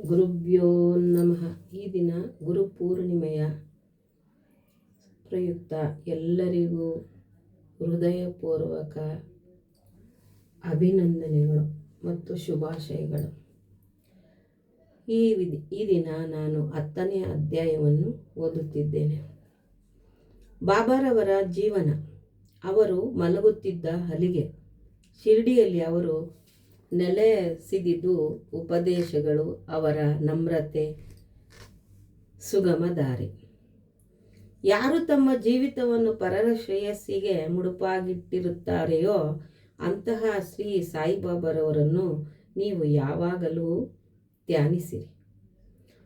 ಗುರುಭ್ಯೋ ನಮಃ. ಈ ದಿನ ಗುರು ಪೂರ್ಣಿಮೆಯ ಪ್ರಯುಕ್ತ ಎಲ್ಲರಿಗೂ ಹೃದಯಪೂರ್ವಕ ಅಭಿನಂದನೆಗಳು ಮತ್ತು ಶುಭಾಶಯಗಳು. ಈ ಈ ದಿನ ನಾನು ಹತ್ತನೇ ಅಧ್ಯಾಯವನ್ನು ಓದುತ್ತಿದ್ದೇನೆ. ಬಾಬಾರವರ ಜೀವನ. ಅವರು ಮಲಗುತ್ತಿದ್ದ ಹಲಿಗೆ. ಶಿರ್ಡಿಯಲ್ಲಿ ಅವರು ನೆಲೆಸಿದಿದ್ದು ಉಪದೇಶಗಳು ಅವರ ನಮ್ರತೆ. ಸುಗಮ ದಾರಿ ಯಾರು ತಮ್ಮ ಜೀವಿತವನ್ನು ಪರರ ಶ್ರೇಯಸ್ಸಿಗೆ ಮುಡುಪಾಗಿಟ್ಟಿರುತ್ತಾರೆಯೋ ಅಂತಹ ಶ್ರೀ ಸಾಯಿಬಾಬರವರನ್ನು ನೀವು ಯಾವಾಗಲೂ ಧ್ಯಾನಿಸಿರಿ.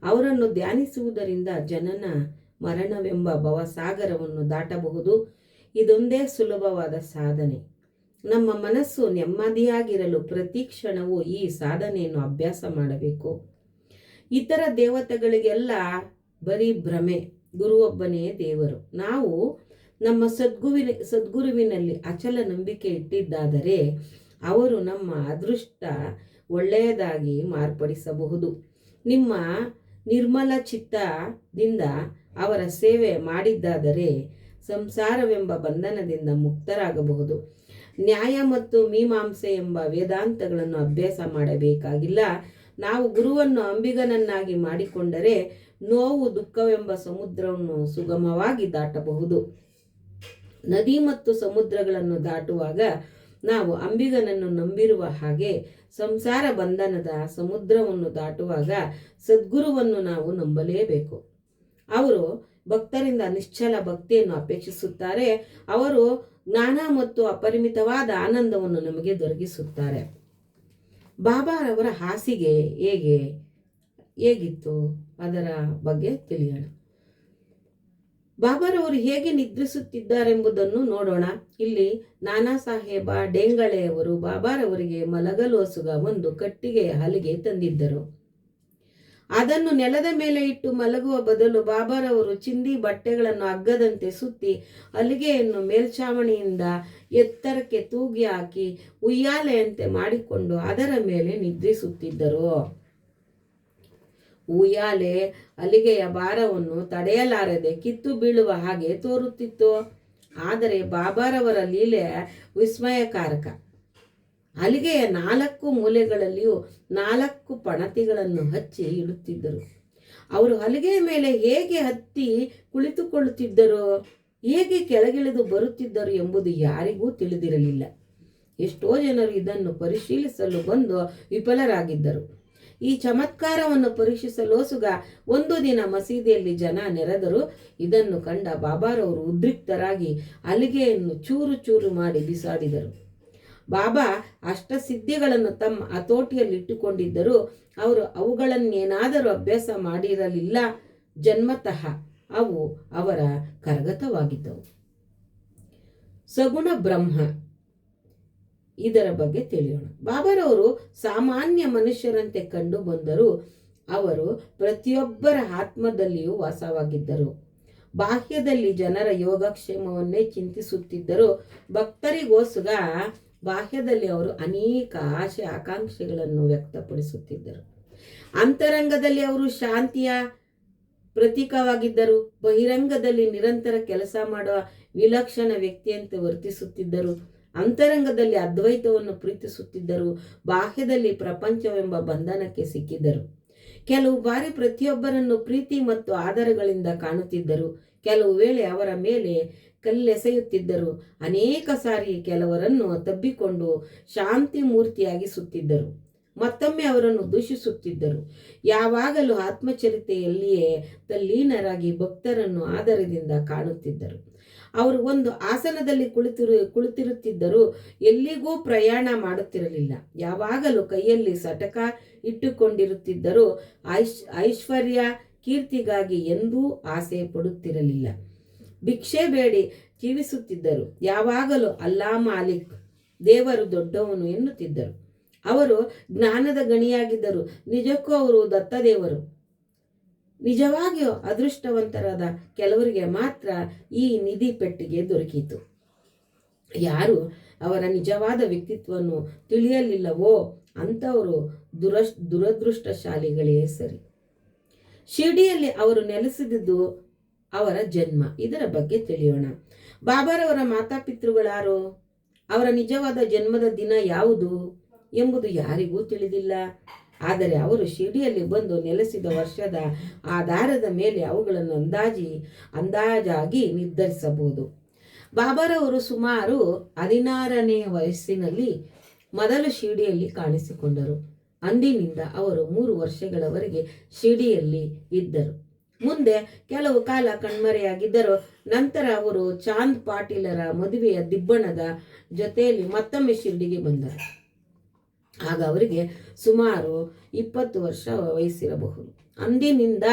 ಅವರನ್ನು ಧ್ಯಾನಿಸುವುದರಿಂದ ಜನನ ಮರಣವೆಂಬ ಭವಸಾಗರವನ್ನು ದಾಟಬಹುದು. ಇದೊಂದೇ ಸುಲಭವಾದ ಸಾಧನೆ. ನಮ್ಮ ಮನಸ್ಸು ನೆಮ್ಮದಿಯಾಗಿರಲು ಪ್ರತಿ ಕ್ಷಣವೂ ಈ ಸಾಧನೆಯನ್ನು ಅಭ್ಯಾಸ ಮಾಡಬೇಕು. ಇತರ ದೇವತೆಗಳಿಗೆಲ್ಲ ಬರೀ ಭ್ರಮೆ ಗುರು ಗುರುವೊಬ್ಬನೇ ದೇವರು. ನಾವು ನಮ್ಮ ಸದ್ಗುವಿನ, ಸದ್ಗುರುವಿನಲ್ಲಿ ಅಚಲ ನಂಬಿಕೆ ಇಟ್ಟಿದ್ದಾದರೆ ಅವರು ನಮ್ಮ ಅದೃಷ್ಟ ಒಳ್ಳೆಯದಾಗಿ ಮಾರ್ಪಡಿಸಬಹುದು. ನಿಮ್ಮ ನಿರ್ಮಲ ಚಿತ್ತದಿಂದ ಅವರ ಸೇವೆ ಮಾಡಿದ್ದಾದರೆ ಸಂಸಾರವೆಂಬ ಬಂಧನದಿಂದ ಮುಕ್ತರಾಗಬಹುದು. ನ್ಯಾಯ ಮತ್ತು ಮೀಮಾಂಸೆ ಎಂಬ ವೇದಾಂತಗಳನ್ನು ಅಭ್ಯಾಸ ಮಾಡಬೇಕಾಗಿಲ್ಲ. ನಾವು ಗುರುವನ್ನು ಅಂಬಿಗನನ್ನಾಗಿ ಮಾಡಿಕೊಂಡರೆ ನೋವು ದುಃಖವೆಂಬ ಸಮುದ್ರವನ್ನು ಸುಗಮವಾಗಿ ದಾಟಬಹುದು. ನದಿ ಮತ್ತು ಸಮುದ್ರಗಳನ್ನು ದಾಟುವಾಗ ನಾವು ಅಂಬಿಗನನ್ನು ನಂಬಿರುವ ಹಾಗೆ ಸಂಸಾರ ಬಂಧನದ ಸಮುದ್ರವನ್ನು ದಾಟುವಾಗ ಸದ್ಗುರುವನ್ನು ನಾವು ನಂಬಲೇಬೇಕು. ಅವರು ಭಕ್ತರಿಂದ ನಿಶ್ಚಲ ಭಕ್ತಿಯನ್ನು ಅಪೇಕ್ಷಿಸುತ್ತಾರೆ. ಅವರು ಜ್ಞಾನ ಮತ್ತು ಅಪರಿಮಿತವಾದ ಆನಂದವನ್ನು ನಮಗೆ ದೊರಕಿಸುತ್ತಾರೆ. ಬಾಬಾರವರ ಹಾಸಿಗೆ ಹೇಗೆ ಹೇಗಿತ್ತು ಅದರ ಬಗ್ಗೆ ತಿಳಿಯೋಣ. ಬಾಬಾರವರು ಹೇಗೆ ನಿದ್ರಿಸುತ್ತಿದ್ದಾರೆಂಬುದನ್ನು ನೋಡೋಣ. ಇಲ್ಲಿ ನಾನಾ ಸಾಹೇಬ ಡೇಂಗಳೆಯವರು ಬಾಬಾರವರಿಗೆ ಮಲಗಲು ಹಸುಗ ಒಂದು ಕಟ್ಟಿಗೆಯ ಹಲಿಗೆ ತಂದಿದ್ದರು. ಅದನ್ನು ನೆಲದ ಮೇಲೆ ಇಟ್ಟು ಮಲಗುವ ಬದಲು ಬಾಬಾರವರು ಚಿಂದಿ ಬಟ್ಟೆಗಳನ್ನು ಅಗ್ಗದಂತೆ ಸುತ್ತಿ ಅಲ್ಲಿಗೆಯನ್ನು ಮೇಲ್ಛಾವಣಿಯಿಂದ ಎತ್ತರಕ್ಕೆ ತೂಗಿ ಹಾಕಿ ಉಯ್ಯಾಲೆಯಂತೆ ಮಾಡಿಕೊಂಡು ಅದರ ಮೇಲೆ ನಿದ್ರಿಸುತ್ತಿದ್ದರು. ಉಯ್ಯಾಲೆ ಅಲ್ಲಿಗೆಯ ಭಾರವನ್ನು ತಡೆಯಲಾರದೆ ಕಿತ್ತು ಬೀಳುವ ಹಾಗೆ ತೋರುತ್ತಿತ್ತು. ಆದರೆ ಬಾಬಾರವರ ಲೀಲೆ ವಿಸ್ಮಯಕಾರಕ. ಹಲಿಗೆಯ ನಾಲ್ಕು ಮೂಲೆಗಳಲ್ಲಿಯೂ ನಾಲ್ಕು ಪಣತಿಗಳನ್ನು ಹಚ್ಚಿ ಇಡುತ್ತಿದ್ದರು. ಅವರು ಹಲಿಗೆಯ ಮೇಲೆ ಹೇಗೆ ಹತ್ತಿ ಕುಳಿತುಕೊಳ್ಳುತ್ತಿದ್ದರೋ, ಹೇಗೆ ಕೆಳಗಿಳಿದು ಬರುತ್ತಿದ್ದರು ಎಂಬುದು ಯಾರಿಗೂ ತಿಳಿದಿರಲಿಲ್ಲ. ಎಷ್ಟೋ ಜನರು ಇದನ್ನು ಪರಿಶೀಲಿಸಲು ಬಂದು ವಿಫಲರಾಗಿದ್ದರು. ಈ ಚಮತ್ಕಾರವನ್ನು ಪರೀಕ್ಷಿಸಲು ಸುಗ ಒಂದು ದಿನ ಮಸೀದಿಯಲ್ಲಿ ಜನ ನೆರೆದರು. ಇದನ್ನು ಕಂಡ ಬಾಬಾರವರು ಉದ್ರಿಕ್ತರಾಗಿ ಅಲಿಗೆಯನ್ನು ಚೂರು ಚೂರು ಮಾಡಿ ಬಿಸಾಡಿದರು. ಬಾಬಾ ಅಷ್ಟಸಿದ್ಧಿಗಳನ್ನು ತಮ್ಮ ಹತೋಟಿಯಲ್ಲಿ ಇಟ್ಟುಕೊಂಡಿದ್ದರು ಅವರು ಅವುಗಳನ್ನೇನಾದರೂ ಅಭ್ಯಾಸ ಮಾಡಿರಲಿಲ್ಲ. ಜನ್ಮತಃ ಅವು ಅವರ ಕರಗತವಾಗಿದ್ದವು. ಸಗುಣ ಬ್ರಹ್ಮ ಇದರ ಬಗ್ಗೆ ತಿಳಿಯೋಣ. ಬಾಬಾರವರು ಸಾಮಾನ್ಯ ಮನುಷ್ಯರಂತೆ ಕಂಡು ಬಂದರು ಅವರು ಪ್ರತಿಯೊಬ್ಬರ ಆತ್ಮದಲ್ಲಿಯೂ ವಾಸವಾಗಿದ್ದರು. ಬಾಹ್ಯದಲ್ಲಿ ಜನರ ಯೋಗಕ್ಷೇಮವನ್ನೇ ಚಿಂತಿಸುತ್ತಿದ್ದರು ಭಕ್ತರಿಗೋಸ್ಗ ಬಾಹ್ಯದಲ್ಲಿ ಅವರು ಅನೇಕ ಆಶೆ, ಆಕಾಂಕ್ಷೆಗಳನ್ನು ವ್ಯಕ್ತಪಡಿಸುತ್ತಿದ್ದರು. ಅಂತರಂಗದಲ್ಲಿ ಅವರು ಶಾಂತಿಯ ಪ್ರತೀಕವಾಗಿದ್ದರು. ಬಹಿರಂಗದಲ್ಲಿ ನಿರಂತರ ಕೆಲಸ ಮಾಡುವ ವಿಲಕ್ಷಣ ವ್ಯಕ್ತಿಯಂತೆ ವರ್ತಿಸುತ್ತಿದ್ದರು. ಅಂತರಂಗದಲ್ಲಿ ಅದ್ವೈತವನ್ನು ಪ್ರೀತಿಸುತ್ತಿದ್ದರು. ಬಾಹ್ಯದಲ್ಲಿ ಪ್ರಪಂಚವೆಂಬ ಬಂಧನಕ್ಕೆ ಸಿಕ್ಕಿದ್ದರು. ಕೆಲವು ಬಾರಿ ಪ್ರತಿಯೊಬ್ಬರನ್ನು ಪ್ರೀತಿ ಮತ್ತು ಆಧಾರಗಳಿಂದ ಕಾಣುತ್ತಿದ್ದರು. ಕೆಲವು ವೇಳೆ ಅವರ ಮೇಲೆ ಕಲ್ಲೆಸೆಯುತ್ತಿದ್ದರು. ಅನೇಕ ಸಾರಿ ಕೆಲವರನ್ನು ತಬ್ಬಿಕೊಂಡು ಶಾಂತಿ ಮೂರ್ತಿಯಾಗಿ ಸುತ್ತಿದ್ದರು ಮತ್ತೊಮ್ಮೆ ಅವರನ್ನು ದೂಷಿಸುತ್ತಿದ್ದರು. ಯಾವಾಗಲೂ ಆತ್ಮಚರಿತೆಯಲ್ಲಿಯೇ ತಲ್ಲೀನರಾಗಿ ಭಕ್ತರನ್ನು ಆಧಾರದಿಂದ ಕಾಣುತ್ತಿದ್ದರು. ಅವರು ಒಂದು ಆಸನದಲ್ಲಿ ಕುಳಿತಿರು, ಕುಳಿತಿರುತ್ತಿದ್ದರು ಎಲ್ಲಿಗೂ ಪ್ರಯಾಣ ಮಾಡುತ್ತಿರಲಿಲ್ಲ. ಯಾವಾಗಲೂ ಕೈಯಲ್ಲಿ ಸಟಕ ಇಟ್ಟುಕೊಂಡಿರುತ್ತಿದ್ದರು ಐಶ್, ಐಶ್ವರ್ಯ ಕೀರ್ತಿಗಾಗಿ ಎಂದೂ ಆಸೆ ಪಡುತ್ತಿರಲಿಲ್ಲ. ಭಿಕ್ಷೆ ಬೇಡಿ ಜೀವಿಸುತ್ತಿದ್ದರು. ಯಾವಾಗಲೂ ಅಲ್ಲಾ ಮಾಲಿಕ್, ದೇವರು ದೊಡ್ಡವನು ಎನ್ನುತ್ತಿದ್ದರು. ಅವರು ಜ್ಞಾನದ ಗಣಿಯಾಗಿದ್ದರು. ನಿಜಕ್ಕೂ ಅವರು ದತ್ತದೇವರು. ನಿಜವಾಗಿಯೂ ಅದೃಷ್ಟವಂತರಾದ ಕೆಲವರಿಗೆ ಮಾತ್ರ ಈ ನಿಧಿ ಪೆಟ್ಟಿಗೆ ದೊರಕಿತು. ಯಾರು ಅವರ ನಿಜವಾದ ವ್ಯಕ್ತಿತ್ವವನ್ನು ತಿಳಿಯಲಿಲ್ಲವೋ ಅಂಥವರು ದುರಶ್ ದುರದೃಷ್ಟಶಾಲಿಗಳೇ ಸರಿ. ಶಿರ್ಡಿಯಲ್ಲಿ ಅವರು ನೆಲೆಸಿದ್ದು ಅವರ ಜನ್ಮ. ಇದರ ಬಗ್ಗೆ ತಿಳಿಯೋಣ. ಬಾಬಾರವರ ಮಾತಾಪಿತೃಗಳಾರು? ಅವರ ನಿಜವಾದ ಜನ್ಮದ ದಿನ ಯಾವುದು ಎಂಬುದು ಯಾರಿಗೂ ತಿಳಿದಿಲ್ಲ. ಆದರೆ ಅವರು ಶಿರ್ಡಿಯಲ್ಲಿ ಬಂದು ನೆಲೆಸಿದ ವರ್ಷದ ಆಧಾರದ ಮೇಲೆ ಅವುಗಳನ್ನು ಅಂದಾಜಿ, ಅಂದಾಜಾಗಿ ನಿರ್ಧರಿಸಬಹುದು. ಬಾಬಾರವರು ಸುಮಾರು ಹದಿನಾರನೇ ವಯಸ್ಸಿನಲ್ಲಿ ಮೊದಲು ಶಿರ್ಡಿಯಲ್ಲಿ ಕಾಣಿಸಿಕೊಂಡರು. ಅಂದಿನಿಂದ ಅವರು ಮೂರು ವರ್ಷಗಳವರೆಗೆ ಶಿರ್ಡಿಯಲ್ಲಿ ಇದ್ದರು. ಮುಂದೆ ಕೆಲವು ಕಾಲ ಕಣ್ಮರೆಯಾಗಿದ್ದರು. ನಂತರ ಅವರು ಚಾಂದ್ ಪಾಟೀಲರ ಮದುವೆಯ ದಿಬ್ಬಣದ ಜೊತೆಯಲ್ಲಿ ಮತ್ತೊಮ್ಮೆ ಶಿರ್ಡಿಗೆ ಬಂದರು. ಆಗ ಅವರಿಗೆ ಸುಮಾರು ಇಪ್ಪತ್ತು ವರ್ಷ ವಯಸ್ಸಿರಬಹುದು. ಅಂದಿನಿಂದ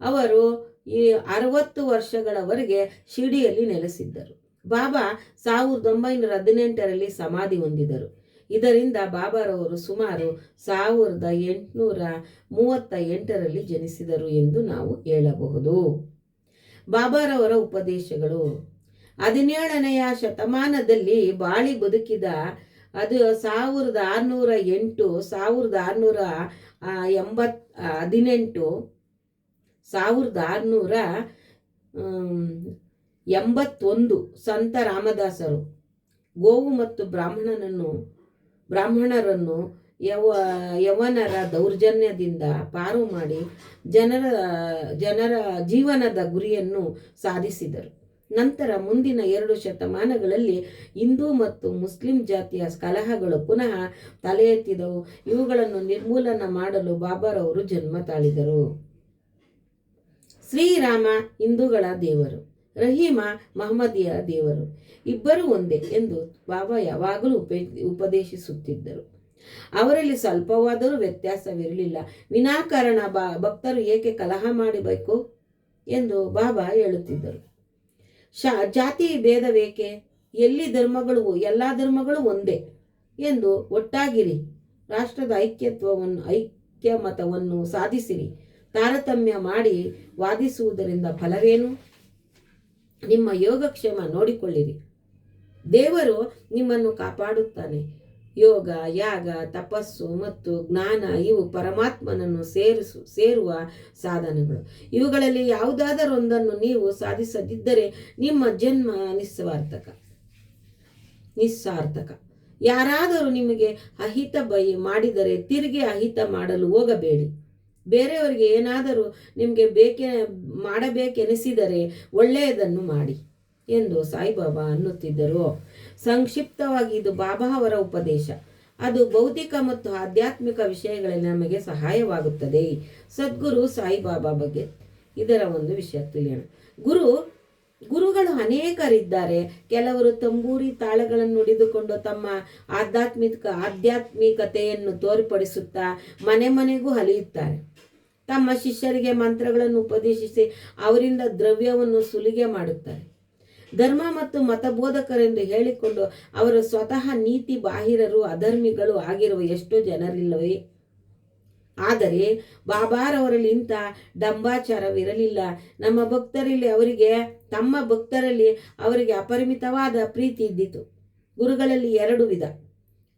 ಅವರು ಈ ಅರವತ್ತು ವರ್ಷಗಳವರೆಗೆ ಶಿರ್ಡಿಯಲ್ಲಿ ನೆಲೆಸಿದ್ದರು. ಬಾಬಾ ಸಾವಿರದ ಒಂಬೈನೂರ ಹದಿನೆಂಟರಲ್ಲಿ ಸಮಾಧಿ ಹೊಂದಿದರು. ಇದರಿಂದ ಬಾಬಾರವರು ಸುಮಾರು ಸಾವಿರದ ಎಂಟುನೂರ ಮೂವತ್ತ ಎಂಟರಲ್ಲಿ ಜನಿಸಿದರು ಎಂದು ನಾವು ಹೇಳಬಹುದು. ಬಾಬಾರವರ ಉಪದೇಶಗಳು, ಹದಿನೇಳನೆಯ ಶತಮಾನದಲ್ಲಿ ಬಾಳಿ ಬದುಕಿದ ಅದು ಸಾವಿರದ ಆರುನೂರ ಎಂಟು, ಸಾವಿರದ ಆರುನೂರ ಎಂಬತ್ ಹದಿನೆಂಟು, ಸಾವಿರದ ಆರುನೂರ ಎಂಬತ್ತೊಂದು, ಸಂತ ರಾಮದಾಸರು, ಗೋವು ಮತ್ತು ಬ್ರಾಹ್ಮಣನನ್ನು ಬ್ರಾಹ್ಮಣರನ್ನು ಯವ, ಯವನರ ದೌರ್ಜನ್ಯದಿಂದ ಪಾರು ಮಾಡಿ ಜನರ ಜನರ ಜೀವನದ ಗುರಿಯನ್ನು ಸಾಧಿಸಿದರು. ನಂತರ ಮುಂದಿನ ಎರಡು ಶತಮಾನಗಳಲ್ಲಿ ಹಿಂದೂ ಮತ್ತು ಮುಸ್ಲಿಂ ಜಾತಿಯ ಕಲಹಗಳು ಪುನಃ ತಲೆ ಎತ್ತಿದವು ಇವುಗಳನ್ನು ನಿರ್ಮೂಲನ ಮಾಡಲು ಬಾಬಾರವರು ಜನ್ಮ ತಾಳಿದರು. ಶ್ರೀರಾಮ ಹಿಂದೂಗಳ ದೇವರು. ರಹೀಮ ಮಹಮ್ಮದಿಯ ದೇವರು. ಇಬ್ಬರೂ ಒಂದೇ ಎಂದು ಬಾಬಾ ಯಾವಾಗಲೂ ಉಪೇ, ಉಪದೇಶಿಸುತ್ತಿದ್ದರು. ಅವರಲ್ಲಿ ಸ್ವಲ್ಪವಾದರೂ ವ್ಯತ್ಯಾಸವಿರಲಿಲ್ಲ. ವಿನಾಕಾರಣ ಬಾ, ಭಕ್ತರು ಏಕೆ ಕಲಹ ಮಾಡಬೇಕು ಎಂದು ಬಾಬಾ ಹೇಳುತ್ತಿದ್ದರು. ಶಾ, ಜಾತಿ ಭೇದವೇಕೆ? ಎಲ್ಲಿ ಧರ್ಮಗಳು, ಎಲ್ಲ ಧರ್ಮಗಳು ಒಂದೇ ಎಂದು ಒಟ್ಟಾಗಿರಿ. ರಾಷ್ಟ್ರದ ಐಕ್ಯತ್ವವನ್ನು ಐಕ್ಯ ಮತವನ್ನು ಸಾಧಿಸಿರಿ. ತಾರತಮ್ಯ ಮಾಡಿ ವಾದಿಸುವುದರಿಂದ ಫಲವೇನು? ನಿಮ್ಮ ಯೋಗಕ್ಷೇಮ ನೋಡಿಕೊಳ್ಳಿರಿ. ದೇವರು ನಿಮ್ಮನ್ನು ಕಾಪಾಡುತ್ತಾನೆ. ಯೋಗ, ಯಾಗ, ತಪಸ್ಸು ಮತ್ತು ಜ್ಞಾನ ಇವು ಪರಮಾತ್ಮನನ್ನು ಸೇರಿಸು, ಸೇರುವ ಸಾಧನಗಳು. ಇವುಗಳಲ್ಲಿ ಯಾವುದಾದರೊಂದನ್ನು ನೀವು ಸಾಧಿಸದಿದ್ದರೆ ನಿಮ್ಮ ಜನ್ಮ ನಿಸ್ವಾರ್ಥಕ. ನಿಸ್ಸಾರ್ಥಕ. ಯಾರಾದರೂ ನಿಮಗೆ ಅಹಿತ ಬೈ ಮಾಡಿದರೆ ತಿರುಗಿ ಅಹಿತ ಮಾಡಲು ಹೋಗಬೇಡಿ. ಬೇರೆಯವರಿಗೆ ಏನಾದರೂ ನಿಮಗೆ ಬೇಕೆ ಮಾಡಬೇಕೆನಿಸಿದರೆ ಒಳ್ಳೆಯದನ್ನು ಮಾಡಿ ಎಂದು ಸಾಯಿಬಾಬಾ ಅನ್ನುತ್ತಿದ್ದರು. ಸಂಕ್ಷಿಪ್ತವಾಗಿ ಇದು ಬಾಬಾ ಅವರ ಉಪದೇಶ. ಅದು ಬೌದ್ಧಿಕ ಮತ್ತು ಆಧ್ಯಾತ್ಮಿಕ ವಿಷಯಗಳಲ್ಲಿ ನಮಗೆ ಸಹಾಯವಾಗುತ್ತದೆ. ಸದ್ಗುರು ಸಾಯಿಬಾಬಾ ಬಗ್ಗೆ ಇದರ ಒಂದು ವಿಷಯ ತಿಳಿಯೋಣ. ಗುರು, ಗುರುಗಳು ಅನೇಕರಿದ್ದಾರೆ. ಕೆಲವರು ತಂಬೂರಿ ತಾಳಗಳನ್ನು ನುಡಿದುಕೊಂಡು ತಮ್ಮ ಆಧ್ಯಾತ್ಮಿಕ, ಆಧ್ಯಾತ್ಮಿಕತೆಯನ್ನು ತೋರ್ಪಡಿಸುತ್ತಾ ಮನೆ ಮನೆಗೂ ಅಲಿಯುತ್ತಾರೆ. ತಮ್ಮ ಶಿಷ್ಯರಿಗೆ ಮಂತ್ರಗಳನ್ನು ಉಪದೇಶಿಸಿ ಅವರಿಂದ ದ್ರವ್ಯವನ್ನು ಸುಲಿಗೆ ಮಾಡುತ್ತಾರೆ. ಧರ್ಮ ಮತ್ತು ಮತಬೋಧಕರೆಂದು ಹೇಳಿಕೊಂಡು ಅವರು ಸ್ವತಃ ನೀತಿ ಬಾಹಿರರು, ಅಧರ್ಮಿಗಳು ಆಗಿರುವ ಎಷ್ಟೋ ಜನರಿಲ್ಲವೇ? ಆದರೆ ಬಾಬಾರವರಲ್ಲಿ ಇಂಥ ಡಂಬಾಚಾರವಿರಲಿಲ್ಲ. ನಮ್ಮ ಭಕ್ತರಲ್ಲಿ ಅವರಿಗೆ, ತಮ್ಮ ಭಕ್ತರಲ್ಲಿ ಅವರಿಗೆ ಅಪರಿಮಿತವಾದ ಪ್ರೀತಿ ಇದ್ದಿತು. ಗುರುಗಳಲ್ಲಿ ಎರಡು ವಿಧ,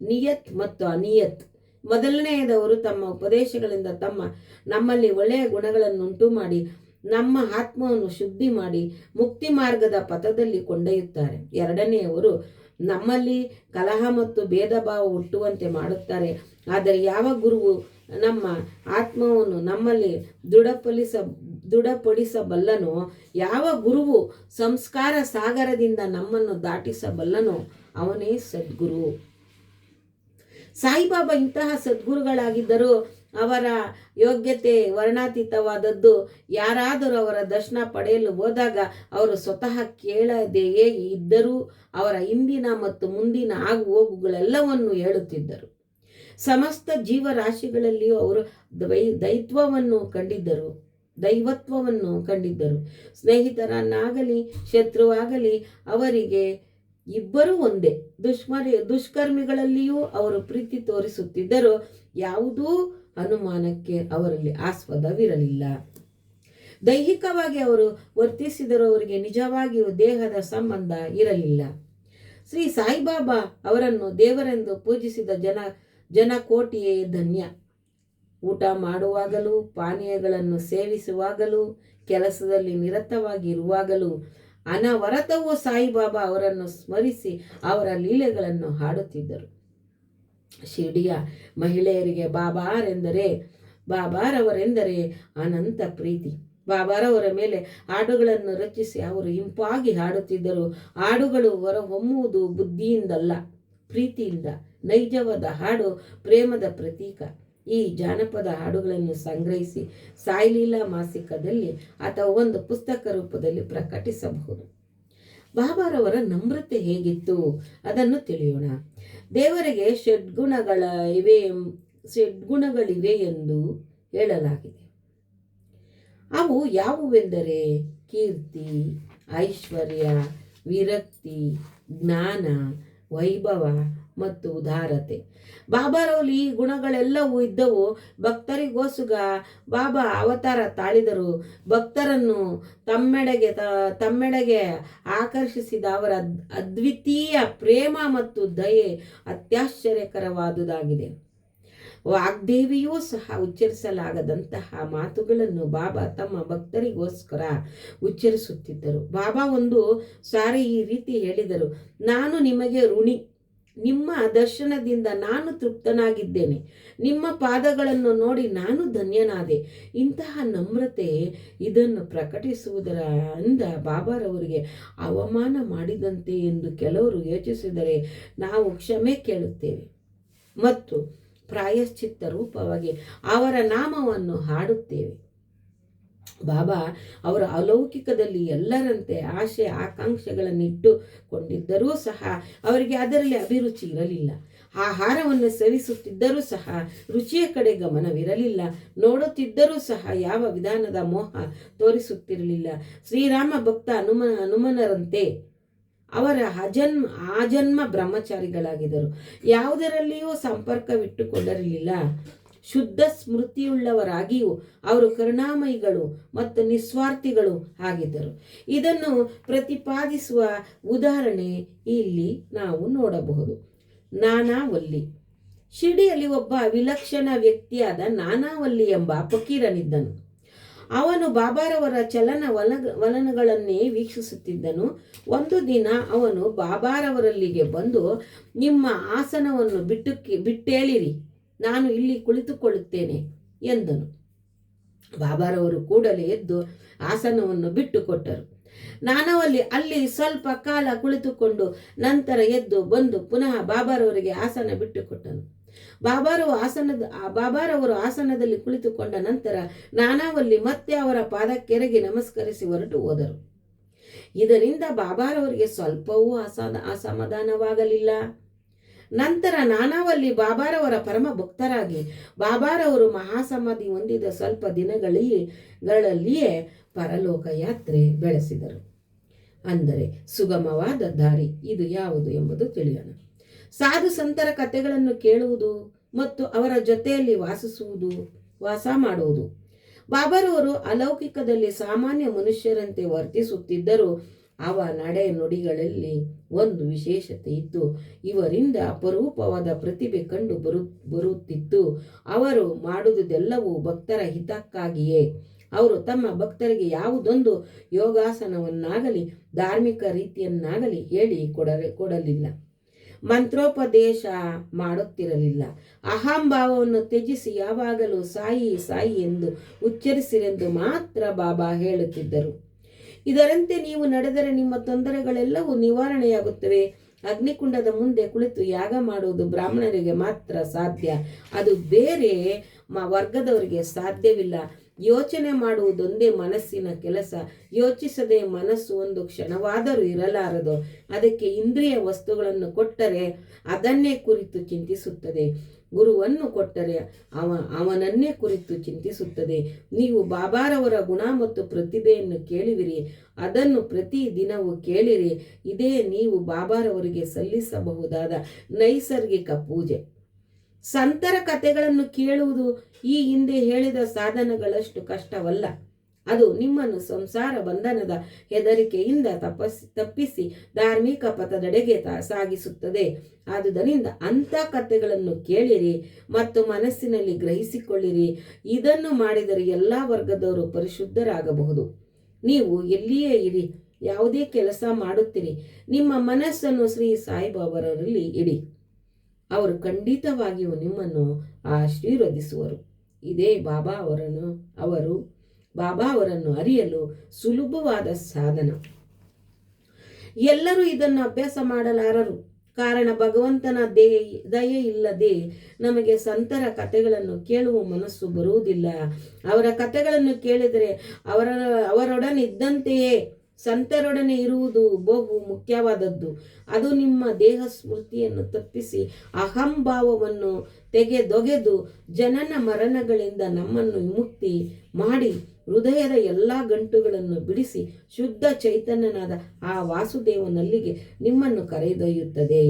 ನಿಯತ್ ಮತ್ತು ಅನಿಯತ್. ಮೊದಲನೆಯದವರು ತಮ್ಮ ಉಪದೇಶಗಳಿಂದ ತಮ್ಮ ನಮ್ಮಲ್ಲಿ ಒಳ್ಳೆಯ ಗುಣಗಳನ್ನುಂಟು ಮಾಡಿ, ನಮ್ಮ ಆತ್ಮವನ್ನು ಶುದ್ಧಿ ಮಾಡಿ, ಮುಕ್ತಿ ಮಾರ್ಗದ ಪಥದಲ್ಲಿ ಕೊಂಡೊಯ್ಯುತ್ತಾರೆ. ಎರಡನೆಯವರು ನಮ್ಮಲ್ಲಿ ಕಲಹ ಮತ್ತು ಭೇದ ಭಾವ ಹುಟ್ಟುವಂತೆ ಮಾಡುತ್ತಾರೆ. ಆದರೆ ಯಾವ ಗುರುವು ನಮ್ಮ ಆತ್ಮವನ್ನು ನಮ್ಮಲ್ಲಿ ದೃಢಪಡಿಸ, ದೃಢಪಡಿಸಬಲ್ಲನೋ, ಯಾವ ಗುರುವು ಸಂಸ್ಕಾರ ಸಾಗರದಿಂದ ನಮ್ಮನ್ನು ದಾಟಿಸಬಲ್ಲನೋ, ಅವನೇ ಸದ್ಗುರು. ಸಾಯಿಬಾಬಾ ಇಂತಹ ಸದ್ಗುರುಗಳಾಗಿದ್ದರೂ ಅವರ ಯೋಗ್ಯತೆ ವರ್ಣಾತೀತವಾದದ್ದು. ಯಾರಾದರೂ ಅವರ ದರ್ಶನ ಪಡೆಯಲು ಹೋದಾಗ ಅವರು ಸ್ವತಃ ಕೇಳದೆಯೇ ಇದ್ದರೂ ಅವರ ಹಿಂದಿನ ಮತ್ತು ಮುಂದಿನ ಆಗು ಹೋಗುಗಳೆಲ್ಲವನ್ನು ಹೇಳುತ್ತಿದ್ದರು. ಸಮಸ್ತ ಜೀವರಾಶಿಗಳಲ್ಲಿಯೂ ಅವರು ದೈ, ದೈತ್ವವನ್ನು ಕಂಡಿದ್ದರು. ದೈವತ್ವವನ್ನು ಕಂಡಿದ್ದರು. ಸ್ನೇಹಿತರನ್ನಾಗಲಿ, ಶತ್ರುವಾಗಲಿ ಅವರಿಗೆ ಇಬ್ಬರೂ ಒಂದೇ. ದುಷ್ಮರಿ, ದುಷ್ಕರ್ಮಿಗಳಲ್ಲಿಯೂ ಅವರು ಪ್ರೀತಿ ತೋರಿಸುತ್ತಿದ್ದರು ಯಾವುದೂ ಅನುಮಾನಕ್ಕೆ ಅವರಲ್ಲಿ ಆಸ್ಪದವಿರಲಿಲ್ಲ. ದೈಹಿಕವಾಗಿ ಅವರು ವರ್ತಿಸಿದರೂ ಅವರಿಗೆ ನಿಜವಾಗಿಯೂ ದೇಹದ ಸಂಬಂಧ ಇರಲಿಲ್ಲ. ಶ್ರೀ ಸಾಯಿಬಾಬಾ ಅವರನ್ನು ದೇವರೆಂದು ಪೂಜಿಸಿದ ಜನ, ಜನಕೋಟಿಯೇ ಧನ್ಯ. ಊಟ ಮಾಡುವಾಗಲೂ, ಪಾನೀಯಗಳನ್ನು ಸೇವಿಸುವಾಗಲೂ, ಕೆಲಸದಲ್ಲಿ ನಿರತವಾಗಿರುವಾಗಲೂ ಅನವರತವೂ ಸಾಯಿಬಾಬಾ ಅವರನ್ನು ಸ್ಮರಿಸಿ ಅವರ ಲೀಲೆಗಳನ್ನು ಹಾಡುತ್ತಿದ್ದರು. ಶಿರ್ಡಿಯ ಮಹಿಳೆಯರಿಗೆ ಬಾಬಾರೆಂದರೆ, ಬಾಬಾರವರೆಂದರೆ ಅನಂತ ಪ್ರೀತಿ. ಬಾಬಾರವರ ಮೇಲೆ ಹಾಡುಗಳನ್ನು ರಚಿಸಿ ಅವರು ಇಂಪಾಗಿ ಹಾಡುತ್ತಿದ್ದರು. ಹಾಡುಗಳು ಹೊಮ್ಮುವುದು ಬುದ್ಧಿಯಿಂದಲ್ಲ, ಪ್ರೀತಿಯಿಂದ. ನೈಜವಾದ ಹಾಡು ಪ್ರೇಮದ ಪ್ರತೀಕ. ಈ ಜಾನಪದ ಹಾಡುಗಳನ್ನು ಸಂಗ್ರಹಿಸಿ ಸಾಯಿಲೀಲಾ ಮಾಸಿಕದಲ್ಲಿ ಅಥವಾ ಒಂದು ಪುಸ್ತಕ ರೂಪದಲ್ಲಿ ಪ್ರಕಟಿಸಬಹುದು. ಬಾಬಾರವರ ನಮ್ರತೆ ಹೇಗಿತ್ತು ಅದನ್ನು ತಿಳಿಯೋಣ. ದೇವರಿಗೆ ಷಡ್ಗುಣಗಳ ಇವೆ ಷಡ್ಗುಣಗಳಿವೆ ಎಂದು ಹೇಳಲಾಗಿದೆ. ಅವು ಯಾವುವೆಂದರೆ ಕೀರ್ತಿ, ಐಶ್ವರ್ಯ, ವಿರಕ್ತಿ, ಜ್ಞಾನ, ವೈಭವ ಮತ್ತು ಉದಾರತೆ. ಬಾಬಾರವಲ್ಲಿ ಈ ಗುಣಗಳೆಲ್ಲವೂ ಇದ್ದವು. ಭಕ್ತರಿಗೋಸುಗ ಬಾಬಾ ಅವತಾರ ತಾಳಿದರು. ಭಕ್ತರನ್ನು ತಮ್ಮೆಡೆಗೆ ತಮ್ಮೆಡೆಗೆ ಆಕರ್ಷಿಸಿದ ಅವರ ಅದ್ವಿತೀಯ ಪ್ರೇಮ ಮತ್ತು ದಯೆ ಅತ್ಯಾಶ್ಚರ್ಯಕರವಾದುದಾಗಿದೆ. ವಾಗ್ದೇವಿಯೂ ಸಹ ಉಚ್ಚರಿಸಲಾಗದಂತಹ ಮಾತುಗಳನ್ನು ಬಾಬಾ ತಮ್ಮ ಭಕ್ತರಿಗೋಸ್ಕರ ಉಚ್ಚರಿಸುತ್ತಿದ್ದರು. ಬಾಬಾ ಒಂದು ಸಾರಿ ಈ ರೀತಿ ಹೇಳಿದರು, ನಾನು ನಿಮಗೆ ಋಣಿ ನಿಮ್ಮ ದರ್ಶನದಿಂದ ನಾನು ತೃಪ್ತನಾಗಿದ್ದೇನೆ. ನಿಮ್ಮ ಪಾದಗಳನ್ನು ನೋಡಿ ನಾನು ಧನ್ಯನಾದೆ. ಇಂತಹ ನಮ್ರತೆ ಇದನ್ನು ಪ್ರಕಟಿಸುವುದರ ಅಂದ ಬಾಬಾರವರಿಗೆ ಅವಮಾನ ಮಾಡಿದಂತೆ ಎಂದು ಕೆಲವರು ಯೋಚಿಸಿದರೆ ನಾವು ಕ್ಷಮೆ ಕೇಳುತ್ತೇವೆ. ಮತ್ತು ಪ್ರಾಯಶ್ಚಿತ್ತ ರೂಪವಾಗಿ ಅವರ ನಾಮವನ್ನು ಹಾಡುತ್ತೇವೆ. ಬಾಬಾ ಅವರ ಅಲೌಕಿಕದಲ್ಲಿ ಎಲ್ಲರಂತೆ ಆಶೆ ಆಕಾಂಕ್ಷೆಗಳನ್ನಿಟ್ಟುಕೊಂಡಿದ್ದರೂ ಸಹ ಅವರಿಗೆ ಅದರಲ್ಲಿ ಅಭಿರುಚಿ ಇರಲಿಲ್ಲ. ಆಹಾರವನ್ನು ಸೇವಿಸುತ್ತಿದ್ದರೂ ಸಹ ರುಚಿಯ ಕಡೆ ಗಮನವಿರಲಿಲ್ಲ. ನೋಡುತ್ತಿದ್ದರೂ ಸಹ ಯಾವ ವಿಧಾನದ ಮೋಹ ತೋರಿಸುತ್ತಿರಲಿಲ್ಲ. ಶ್ರೀರಾಮ ಭಕ್ತ ಹನುಮ ಹನುಮನರಂತೆ ಅವರ ಅಜನ್ಮ, ಆಜನ್ಮ ಬ್ರಹ್ಮಚಾರಿಗಳಾಗಿದ್ದರು. ಯಾವುದರಲ್ಲಿಯೂ ಸಂಪರ್ಕವಿಟ್ಟುಕೊಂಡಿರಲಿಲ್ಲ. ಶುದ್ಧ ಸ್ಮೃತಿಯುಳ್ಳವರಾಗಿಯೂ ಅವರು ಕರುಣಾಮಯಿಗಳು ಮತ್ತು ನಿಸ್ವಾರ್ಥಿಗಳು ಆಗಿದ್ದರು. ಇದನ್ನು ಪ್ರತಿಪಾದಿಸುವ ಉದಾಹರಣೆ ಇಲ್ಲಿ ನಾವು ನೋಡಬಹುದು. ನಾನಾವಲ್ಲಿ. ಶಿಡಿಯಲ್ಲಿ ಒಬ್ಬ ವಿಲಕ್ಷಣ ವ್ಯಕ್ತಿಯಾದ ನಾನಾವಲ್ಲಿ ಎಂಬ ಫಕೀರನಿದ್ದನು. ಅವನು ಬಾಬಾರವರ ಚಲನ ವಲ ವಲನಗಳನ್ನೇ ವೀಕ್ಷಿಸುತ್ತಿದ್ದನು. ಒಂದು ದಿನ ಅವನು ಬಾಬಾರವರಲ್ಲಿಗೆ ಬಂದು, ನಿಮ್ಮ ಆಸನವನ್ನು ಬಿಟ್ಟು ಬಿಟ್ಟೇಳಿರಿ. ನಾನು ಇಲ್ಲಿ ಕುಳಿತುಕೊಳ್ಳುತ್ತೇನೆ ಎಂದನು. ಬಾಬಾರವರು ಕೂಡಲೇ ಎದ್ದು ಆಸನವನ್ನು ಬಿಟ್ಟುಕೊಟ್ಟರು. ನಾನವಲ್ಲಿ ಅಲ್ಲಿ ಸ್ವಲ್ಪ ಕಾಲ ಕುಳಿತುಕೊಂಡು ನಂತರ ಎದ್ದು ಬಂದು ಪುನಃ ಬಾಬಾರವರಿಗೆ ಆಸನ ಬಿಟ್ಟುಕೊಟ್ಟನು. ಬಾಬಾರು ಆಸನದ, ಬಾಬಾರವರು ಆಸನದಲ್ಲಿ ಕುಳಿತುಕೊಂಡ ನಂತರ ನಾನಾವಲ್ಲಿ ಮತ್ತೆ ಅವರ ಪಾದಕ್ಕೆರಗಿ ನಮಸ್ಕರಿಸಿ ಹೊರಟು ಹೋದರು. ಇದರಿಂದ ಬಾಬಾರವರಿಗೆ ಸ್ವಲ್ಪವೂ ಅಸಮ ಅಸಮಾಧಾನವಾಗಲಿಲ್ಲ. ನಂತರ ನಾನಾವಲ್ಲಿ ಬಾಬಾರವರ ಪರಮ ಭಕ್ತರಾಗಿ ಬಾಬಾರವರು ಮಹಾಸಮಾಧಿ ಹೊಂದಿದ ಸ್ವಲ್ಪ ದಿನಗಳಲ್ಲಿಯೇ ಪರಲೋಕ ಯಾತ್ರೆ ಬೆಳೆಸಿದರು. ಅಂದರೆ ಸುಗಮವಾದ ದಾರಿ ಇದು ಯಾವುದು ಎಂಬುದು ತಿಳಿಯೋಣ. ಸಾಧು ಸಂತರ ಕಥೆಗಳನ್ನು ಕೇಳುವುದು ಮತ್ತು ಅವರ ಜೊತೆಯಲ್ಲಿ ವಾಸಿಸುವುದು, ವಾಸ ಮಾಡುವುದು. ಬಾಬಾರವರು ಅಲೌಕಿಕದಲ್ಲಿ ಸಾಮಾನ್ಯ ಮನುಷ್ಯರಂತೆ ವರ್ತಿಸುತ್ತಿದ್ದರು ಅವ ನಡೆ ನುಡಿಗಳಲ್ಲಿ ಒಂದು ವಿಶೇಷತೆ ಇತ್ತು ಇವರಿಂದ ಅಪರೂಪವಾದ ಪ್ರತಿಭೆ ಕಂಡು ಬರು, ಬರುತ್ತಿತ್ತು. ಅವರು ಮಾಡುವುದೆಲ್ಲವೂ ಭಕ್ತರ ಹಿತಕ್ಕಾಗಿಯೇ. ಅವರು ತಮ್ಮ ಭಕ್ತರಿಗೆ ಯಾವುದೊಂದು ಯೋಗಾಸನವನ್ನಾಗಲಿ, ಧಾರ್ಮಿಕ ರೀತಿಯನ್ನಾಗಲಿ ಹೇಳಿ ಕೊಡರೆ, ಕೊಡಲಿಲ್ಲ. ಮಂತ್ರೋಪದೇಶ ಮಾಡುತ್ತಿರಲಿಲ್ಲ. ಅಹಂಭಾವವನ್ನು ತ್ಯಜಿಸಿ ಯಾವಾಗಲೂ ಸಾಯಿ ಸಾಯಿ ಎಂದು ಉಚ್ಚರಿಸಿರೆಂದು ಮಾತ್ರ ಬಾಬಾ ಹೇಳುತ್ತಿದ್ದರು. ಇದರಂತೆ ನೀವು ನಡೆದರೆ ನಿಮ್ಮ ತೊಂದರೆಗಳೆಲ್ಲವೂ ನಿವಾರಣೆಯಾಗುತ್ತವೆ. ಅಗ್ನಿಕುಂಡದ ಮುಂದೆ ಕುಳಿತು ಯಾಗ ಮಾಡುವುದು ಬ್ರಾಹ್ಮಣರಿಗೆ ಮಾತ್ರ ಸಾಧ್ಯ. ಅದು ಬೇರೆ ವರ್ಗದವರಿಗೆ ಸಾಧ್ಯವಿಲ್ಲ. ಯೋಚನೆ ಮಾಡುವುದೊಂದೇ ಮನಸ್ಸಿನ ಕೆಲಸ. ಯೋಚಿಸದೆ ಮನಸ್ಸು ಒಂದು ಕ್ಷಣವಾದರೂ ಇರಲಾರದು. ಅದಕ್ಕೆ ಇಂದ್ರಿಯ ವಸ್ತುಗಳನ್ನು ಕೊಟ್ಟರೆ ಅದನ್ನೇ ಕುರಿತು ಚಿಂತಿಸುತ್ತದೆ. ಗುರುವನ್ನು ಕೊಟ್ಟರೆ ಅವ, ಅವನನ್ನೇ ಕುರಿತು ಚಿಂತಿಸುತ್ತದೆ. ನೀವು ಬಾಬಾರವರ ಗುಣ ಮತ್ತು ಪ್ರತಿಭೆಯನ್ನು ಕೇಳಿವಿರಿ. ಅದನ್ನು ಪ್ರತಿ ದಿನವೂ ಕೇಳಿರಿ. ಇದೇ ನೀವು ಬಾಬಾರವರಿಗೆ ಸಲ್ಲಿಸಬಹುದಾದ ನೈಸರ್ಗಿಕ ಪೂಜೆ. ಸಂತರ ಕಥೆಗಳನ್ನು ಕೇಳುವುದು ಈ ಹಿಂದೆ ಹೇಳಿದ ಸಾಧನಗಳಷ್ಟು ಕಷ್ಟವಲ್ಲ. ಅದು ನಿಮ್ಮನ್ನು ಸಂಸಾರ ಬಂಧನದ ಹೆದರಿಕೆಯಿಂದ ತಪಸ್, ತಪ್ಪಿಸಿ ಧಾರ್ಮಿಕ ಪಥದೆಡೆಗೆ ಸಾಗಿಸುತ್ತದೆ. ಆದುದರಿಂದ ಅಂಥ ಕಥೆಗಳನ್ನು ಕೇಳಿರಿ ಮತ್ತು ಮನಸ್ಸಿನಲ್ಲಿ ಗ್ರಹಿಸಿಕೊಳ್ಳಿರಿ. ಇದನ್ನು ಮಾಡಿದರೆ ಎಲ್ಲ ವರ್ಗದವರು ಪರಿಶುದ್ಧರಾಗಬಹುದು. ನೀವು ಎಲ್ಲಿಯೇ ಇರಿ, ಯಾವುದೇ ಕೆಲಸ ಮಾಡುತ್ತೀರಿ, ನಿಮ್ಮ ಮನಸ್ಸನ್ನು ಶ್ರೀ ಸಾಯಿಬಾಬರಲ್ಲಿ ಇಡಿ. ಅವರು ಖಂಡಿತವಾಗಿಯೂ ನಿಮ್ಮನ್ನು ಆಶೀರ್ವದಿಸುವರು. ಇದೇ ಬಾಬಾ ಅವರನ್ನು, ಅವರು ಬಾಬಾ ಅವರನ್ನು ಅರಿಯಲು ಸುಲಭವಾದ ಸಾಧನ. ಎಲ್ಲರೂ ಇದನ್ನು ಅಭ್ಯಾಸ ಮಾಡಲಾರರು. ಕಾರಣ ಭಗವಂತನ ದೇ ದಯೆ ಇಲ್ಲದೆ ನಮಗೆ ಸಂತರ ಕಥೆಗಳನ್ನು ಕೇಳುವ ಮನಸ್ಸು ಬರುವುದಿಲ್ಲ. ಅವರ ಕಥೆಗಳನ್ನು ಕೇಳಿದರೆ ಅವರ, ಅವರೊಡನಿದ್ದಂತೆಯೇ ಸಂತರೊಡನೆ ಇರುವುದು ಬಹು ಮುಖ್ಯವಾದದ್ದು. ಅದು ನಿಮ್ಮ ದೇಹ ಸ್ಮೃತಿಯನ್ನು ತಪ್ಪಿಸಿ ಅಹಂಭಾವವನ್ನು ತೆಗೆದೊಗೆದು ಜನನ ಮರಣಗಳಿಂದ ನಮ್ಮನ್ನು ವಿಮುಕ್ತಿ ಮಾಡಿ ಹೃದಯದ ಎಲ್ಲ ಗಂಟುಗಳನ್ನು ಬಿಡಿಸಿ ಶುದ್ಧ ಚೈತನ್ಯನಾದ ಆ ವಾಸುದೇವನಲ್ಲಿಗೆ ನಿಮ್ಮನ್ನು ಕರೆದೊಯ್ಯುತ್ತದೆ.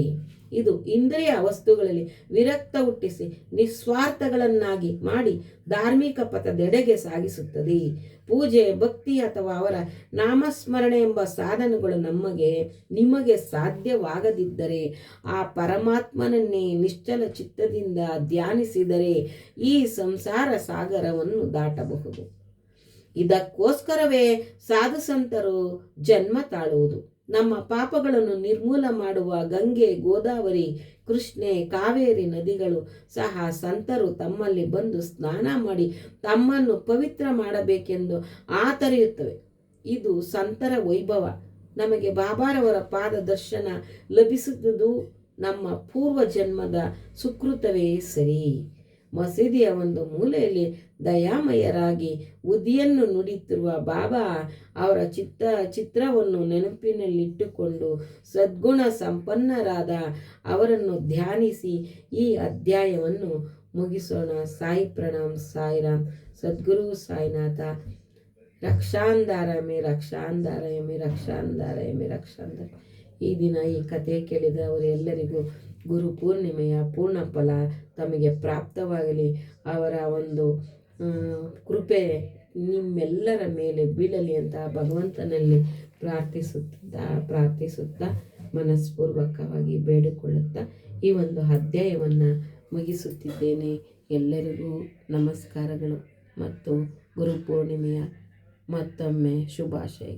ಇದು ಇಂದ್ರಿಯ ವಸ್ತುಗಳಲ್ಲಿ ವಿರಕ್ತ ಹುಟ್ಟಿಸಿ ನಿಸ್ವಾರ್ಥಗಳನ್ನಾಗಿ ಮಾಡಿ ಧಾರ್ಮಿಕ ಪಥದೆಡೆಗೆ ಸಾಗಿಸುತ್ತದೆ. ಪೂಜೆ, ಭಕ್ತಿ ಅಥವಾ ಅವರ ನಾಮಸ್ಮರಣೆ ಎಂಬ ಸಾಧನಗಳು ನಮಗೆ, ನಿಮಗೆ ಸಾಧ್ಯವಾಗದಿದ್ದರೆ ಆ ಪರಮಾತ್ಮನನ್ನೇ ನಿಶ್ಚಲ ಚಿತ್ತದಿಂದ ಧ್ಯಾನಿಸಿದರೆ ಈ ಸಂಸಾರ ಸಾಗರವನ್ನು ದಾಟಬಹುದು. ಇದಕ್ಕೋಸ್ಕರವೇ ಸಾಧು ಸಂತರು ಜನ್ಮ ತಾಳುವುದು. ನಮ್ಮ ಪಾಪಗಳನ್ನು ನಿರ್ಮೂಲ ಮಾಡುವ ಗಂಗೆ, ಗೋದಾವರಿ, ಕೃಷ್ಣೆ, ಕಾವೇರಿ ನದಿಗಳು ಸಹ ಸಂತರು ತಮ್ಮಲ್ಲಿ ಬಂದು ಸ್ನಾನ ಮಾಡಿ ತಮ್ಮನ್ನು ಪವಿತ್ರ ಮಾಡಬೇಕೆಂದು ಆತರೆಯುತ್ತವೆ. ಇದು ಸಂತರ ವೈಭವ. ನಮಗೆ ಬಾಬಾರವರ ಪಾದ ದರ್ಶನ ಲಭಿಸುವುದು ನಮ್ಮ ಪೂರ್ವ ಜನ್ಮದ ಸುಕೃತವೇ ಸರಿ. ಮಸೀದಿಯ ಒಂದು ಮೂಲೆಯಲ್ಲಿ ದಯಾಮಯರಾಗಿ ಉದಿಯನ್ನು ನುಡಿತಿರುವ ಬಾಬಾ ಅವರ ಚಿತ್ತ ಚಿತ್ರವನ್ನು ನೆನಪಿನಲ್ಲಿಟ್ಟುಕೊಂಡು ಸದ್ಗುಣ ಸಂಪನ್ನರಾದ ಅವರನ್ನು ಧ್ಯಾನಿಸಿ ಈ ಅಧ್ಯಾಯವನ್ನು ಮುಗಿಸೋಣ. ಸಾಯಿ ಪ್ರಣಾಮ್. ಸಾಯಿರಾಮ್. ಸದ್ಗುರು ಸಾಯಿನಾಥ. ರಕ್ಷಾಂಧಾರ ಮೇ ರಕ್ಷಾಂಧಾರ ಮೇ ರಕ್ಷಾಂಧಾರ ಮೇ ರಕ್ಷಾಂಧಾರ ಈ ದಿನ ಈ ಕಥೆ ಕೇಳಿದವರೆಲ್ಲರಿಗೂ ಗುರು ಪೂರ್ಣಿಮೆಯ ಪೂರ್ಣ ಫಲ ತಮಗೆ ಪ್ರಾಪ್ತವಾಗಲಿ. ಅವರ ಒಂದು ಕೃಪೆ ನಿಮ್ಮೆಲ್ಲರ ಮೇಲೆ ಬೀಳಲಿ ಅಂತ ಭಗವಂತನಲ್ಲಿ ಪ್ರಾರ್ಥಿಸುತ್ತಾ ಪ್ರಾರ್ಥಿಸುತ್ತಾ ಮನಸ್ಪೂರ್ವಕವಾಗಿ ಬೇಡಿಕೊಳ್ಳುತ್ತಾ ಈ ಒಂದು ಅಧ್ಯಾಯವನ್ನು ಮುಗಿಸುತ್ತಿದ್ದೇನೆ. ಎಲ್ಲರಿಗೂ ನಮಸ್ಕಾರಗಳು ಮತ್ತು ಗುರು ಪೂರ್ಣಿಮೆಯ ಮತ್ತೊಮ್ಮೆ ಶುಭಾಶಯ.